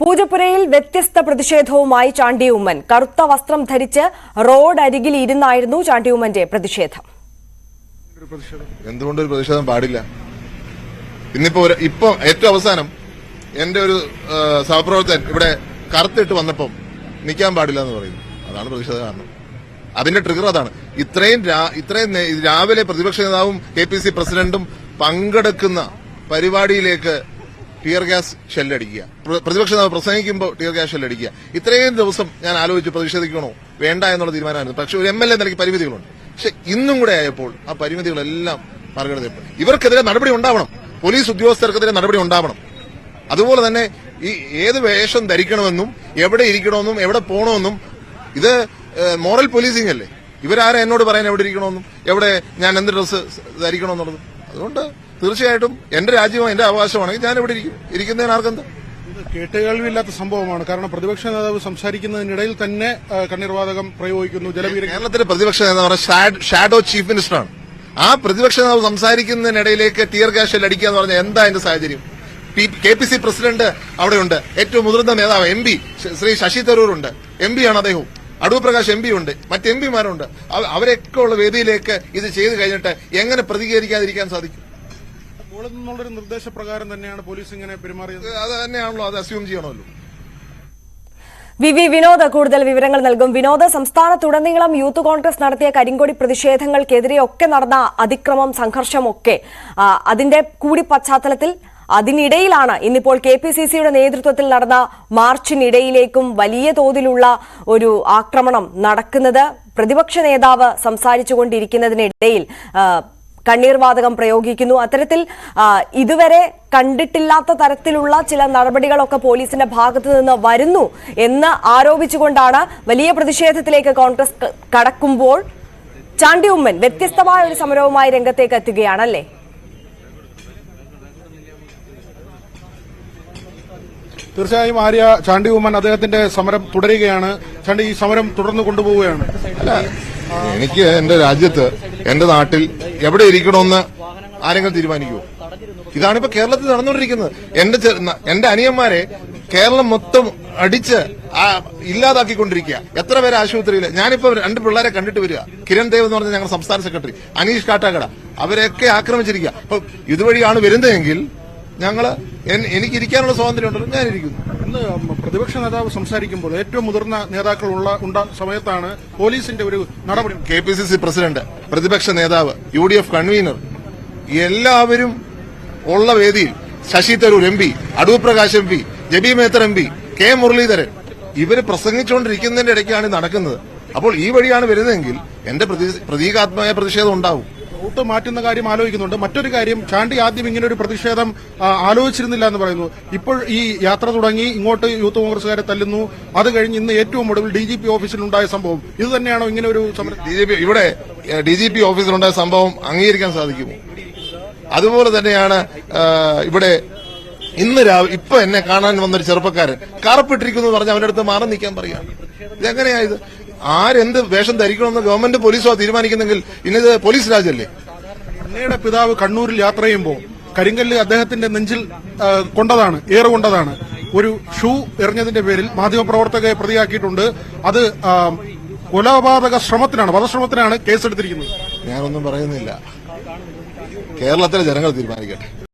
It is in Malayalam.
പൂജപ്പുരയിൽ വ്യത്യസ്ത പ്രതിഷേധവുമായി ചാണ്ടി ഉമ്മൻ കറുത്ത വസ്ത്രം ധരിച്ച് റോഡ് അരികിൽ ഇരുന്നായിരുന്നു ചാണ്ടി ഉമ്മന്റെ പ്രതിഷേധം? എന്തുകൊണ്ട് പ്രതിഷേധം? പാടില്ല. ഇന്നിപ്പോ ഇപ്പൊ ഏറ്റവും അവസാനം എന്റെ ഒരു സഹപ്രവർത്തകൻ ഇവിടെ കറുത്തിട്ട് വന്നപ്പം നിൽക്കാൻ പാടില്ല എന്ന് പറയുന്നു. അതാണ് പ്രതിഷേധ കാരണം. അതിന്റെ ട്രിഗർ അതാണ്. ഇത്രയും ഇത്രയും രാവിലെ പ്രതിപക്ഷ നേതാവും കെ പി സി പ്രസിഡന്റും പങ്കെടുക്കുന്ന പരിപാടിയിലേക്ക് ടിയർ ഗ്യാസ് ഷെല്ലടിക്കുക. പ്ര- പ്രതിപക്ഷ നേതാവ് പ്രസംഗിക്കുമ്പോൾ ടിയർ ഗ്യാസ് ഷെല്ലടിക്കുക. ഇത്രയും ദിവസം ഞാൻ ആലോചിച്ച് പ്രതിഷേധിക്കണോ? വേണ്ട എന്നുള്ള തീരുമാനമായിരുന്നു. പക്ഷെ ഒരു എം എൽ എ നിലയ്ക്ക് പരിമിതികളുണ്ട്. പക്ഷെ ഇന്നും കൂടെ ആയപ്പോൾ ആ പരിമിതികളെല്ലാം മറികടന്നു ഇവർക്കെതിരെ നടപടി ഉണ്ടാവണം. പോലീസ് ഉദ്യോഗസ്ഥർക്കെതിരെ നടപടി ഉണ്ടാവണം. അതുപോലെ തന്നെ ഈ ഏത് വേഷം ധരിക്കണമെന്നും എവിടെ ഇരിക്കണമെന്നും എവിടെ പോകണമെന്നും ഇത് മോറൽ പോലീസിംഗ് അല്ലേ? ഇവരാരാ എന്നോട് പറയാൻ എവിടെ ഇരിക്കണമെന്നും എവിടെ ഞാൻ എന്ത് ഡ്രസ്സ് ധരിക്കണമെന്നുള്ളതും? അതുകൊണ്ട് തീർച്ചയായിട്ടും എന്റെ രാജ്യവും എന്റെ അവകാശമാണെങ്കിൽ ഞാൻ ഇവിടെ ഇരിക്കും. ഇരിക്കുന്നതിന് ആർക്കെന്താ? ഇത് കേട്ടുകേൾവിയില്ലാത്ത സംഭവമാണ്. കാരണം പ്രതിപക്ഷ നേതാവ് സംസാരിക്കുന്നതിനിടയിൽ തന്നെ കണ്ണീർവാതകം പ്രയോഗിക്കുന്നു. ജലവീര കേരളത്തിലെ പ്രതിപക്ഷ നേതാവ് ഷാഡോ ചീഫ് മിനിസ്റ്ററാണ്. ആ പ്രതിപക്ഷ നേതാവ് സംസാരിക്കുന്നതിനിടയിലേക്ക് ടിയർ ഗ്യാസ് അടിക്കുക എന്ന് പറഞ്ഞാൽ എന്താ അതിന്റെ സാഹചര്യം? കെ പി സി പ്രസിഡന്റ് അവിടെയുണ്ട്. ഏറ്റവും മുതിർന്ന നേതാവ് എം പി ശ്രീ ശശി തരൂർ ഉണ്ട് എം പി ആണ് അദ്ദേഹവും. അടൂർ പ്രകാശ് എം പി ഉണ്ട്. മറ്റ് എം പിമാരുണ്ട്. അവ- അവരൊക്കെ ഉള്ള വേദിയിലേക്ക് ഇത് ചെയ്തു കഴിഞ്ഞിട്ട് എങ്ങനെ പ്രതികരിക്കാതിരിക്കാൻ സാധിക്കും? മുകളിൽ നിന്നുള്ളൊരു നിർദ്ദേശപ്രകാരം തന്നെയാണ് പോലീസ് ഇങ്ങനെ പെരുമാറിയത്? അത് തന്നെയാണല്ലോ അത് അസ്യൂം ചെയ്യണമല്ലോ. വി വി വിനോദ് കൂടുതൽ വിവരങ്ങൾ നൽകും. വിനോദ് സംസ്ഥാനത്തുടനീളം യൂത്ത് കോൺഗ്രസ് നടത്തിയ കരിങ്കൊടി പ്രതിഷേധങ്ങൾക്കെതിരെ ഒക്കെ നടന്ന അതിക്രമം സംഘർഷമൊക്കെ. ഒക്കെ അതിന്റെ കൂടി പശ്ചാത്തലത്തിൽ അതിനിടയിലാണ് ഇന്നിപ്പോൾ കെ പി സി സിയുടെ നേതൃത്വത്തിൽ നടന്ന മാർച്ചിനിടയിലേക്കും വലിയ തോതിലുള്ള ഒരു ആക്രമണം നടക്കുന്നത്. പ്രതിപക്ഷ നേതാവ് സംസാരിച്ചുകൊണ്ടിരിക്കുന്നതിനിടയിൽ കണ്ണീർ വാതകം പ്രയോഗിക്കുന്നു. അത്തരത്തിൽ ഇതുവരെ കണ്ടിട്ടില്ലാത്ത തരത്തിലുള്ള ചില നടപടികളൊക്കെ പോലീസിന്റെ ഭാഗത്തു നിന്ന് വരുന്നു എന്ന് ആരോപിച്ചുകൊണ്ടാണ് വലിയ പ്രതിഷേധത്തിലേക്ക് കോൺഗ്രസ് കടക്കുമ്പോൾ ചാണ്ടി ഉമ്മൻ വ്യത്യസ്തമായ ഒരു സമരവുമായി രംഗത്തേക്ക് എത്തുകയാണല്ലേ തീർച്ചയായും ആര്യ ചാണ്ടി ഉമ്മൻ അദ്ദേഹത്തിന്റെ സമരം തുടരുകയാണ്. ചാണ്ടി ഈ സമരം തുടർന്ന് കൊണ്ടുപോവുകയാണ്. അല്ല എനിക്ക് എന്റെ രാജ്യത്ത് എന്റെ നാട്ടിൽ എവിടെ ഇരിക്കണമെന്ന് ആരെങ്കിലും തീരുമാനിക്കുമോ ഇതാണിപ്പോ കേരളത്തിൽ നടന്നുകൊണ്ടിരിക്കുന്നത്. എന്റെ എന്റെ അനിയന്മാരെ കേരളം മൊത്തം അടിച്ച് ഇല്ലാതാക്കി ഇല്ലാതാക്കിക്കൊണ്ടിരിക്കുക. എത്ര പേര് ആശുപത്രിയിൽ ഞാനിപ്പോ രണ്ട് പിള്ളേരെ കണ്ടിട്ട് വരിക. കിരൺ ദേവ് എന്ന് പറഞ്ഞ ഞങ്ങളുടെ സംസ്ഥാന സെക്രട്ടറി അനീഷ് കാട്ടാക്കട. അവരെയൊക്കെ ആക്രമിച്ചിരിക്കുക. അപ്പൊ ഇതുവഴിയാണ് വരുന്നതെങ്കിൽ ഞങ്ങൾ എനിക്കിരിക്കാനുള്ള എനിക്ക് ഇരിക്കാനുള്ള സ്വാതന്ത്ര്യം ഉണ്ടല്ലോ ഞാൻ ഇരിക്കുന്നു ഇന്ന് പ്രതിപക്ഷ നേതാവ് സംസാരിക്കുമ്പോൾ ഏറ്റവും മുതിർന്ന നേതാക്കൾ ഉള്ള ഉണ്ട സമയത്താണ് പോലീസിന്റെ ഒരു നടപടി. K P C C president പ്രതിപക്ഷ നേതാവ് യു ഡി എഫ് കൺവീനർ എല്ലാവരും ഉള്ള വേദിയിൽ Shashi Tharoor M P Adoor Prakash M P Jebi Mather M P K Muraleedharan ഇവർ പ്രസംഗിച്ചുകൊണ്ടിരിക്കുന്നതിന്റെ ഇടയ്ക്കാണ് നടക്കുന്നത്. അപ്പോൾ ഈ വഴിയാണ് വരുന്നതെങ്കിൽ എന്റെ പ്രതി- പ്രതീകാത്മക പ്രതിഷേധം ഉണ്ടാവും. റൂട്ട് മാറ്റുന്ന കാര്യം ആലോചിക്കുന്നുണ്ട്. മറ്റൊരു കാര്യം ചാണ്ടി ആദ്യം ഇങ്ങനെ ഒരു പ്രതിഷേധം ആലോചിച്ചിരുന്നില്ല എന്ന് പറയുന്നു. ഇപ്പോൾ ഈ യാത്ര തുടങ്ങി ഇങ്ങോട്ട് യൂത്ത് കോൺഗ്രസുകാരെ തല്ലുന്നു. അത് കഴിഞ്ഞ് ഇന്ന് ഏറ്റവും ഒടുവിൽ ഡി ജി പി ഓഫീസിലുണ്ടായ സംഭവം. ഇത് തന്നെയാണോ ഇങ്ങനെ ഒരു ഇവിടെ ഡി ജി പി ഓഫീസിലുണ്ടായ സംഭവം അംഗീകരിക്കാൻ സാധിക്കുമോ? അതുപോലെ തന്നെയാണ് ഇവിടെ ഇന്ന് രാവിലെ ഇപ്പൊ എന്നെ കാണാൻ വന്നൊരു ചെറുപ്പക്കാരൻ. കറപ്പിട്ടിരിക്കുന്നു പറഞ്ഞ് അവന്റെ അടുത്ത് മാറി നിൽക്കാൻ പറയാണ് ഇതെങ്ങനെയാ ഇത്? ആരെന്ത് വേഷം ധരിക്കണമെന്ന് ഗവൺമെന്റ് പോലീസോ തീരുമാനിക്കുന്നെങ്കിൽ ഇന്നത് പോലീസ് രാജല്ലേ? അന്നയുടെ പിതാവ് കണ്ണൂരിൽ യാത്ര ചെയ്യുമ്പോൾ കരിങ്കല്ല് അദ്ദേഹത്തിന്റെ നെഞ്ചിൽ കൊണ്ടതാണ് ഏറ് കൊണ്ടതാണ്. ഒരു ഷൂ എറിഞ്ഞതിന്റെ പേരിൽ മാധ്യമപ്രവർത്തകരെ പ്രതിയാക്കിയിട്ടുണ്ട്. അത് കൊലപാതക ശ്രമത്തിനാണ് വധശ്രമത്തിനാണ് കേസെടുത്തിരിക്കുന്നത്. ഞാനൊന്നും പറയുന്നില്ല. കേരളത്തിലെ ജനങ്ങൾ തീരുമാനിക്കട്ടെ.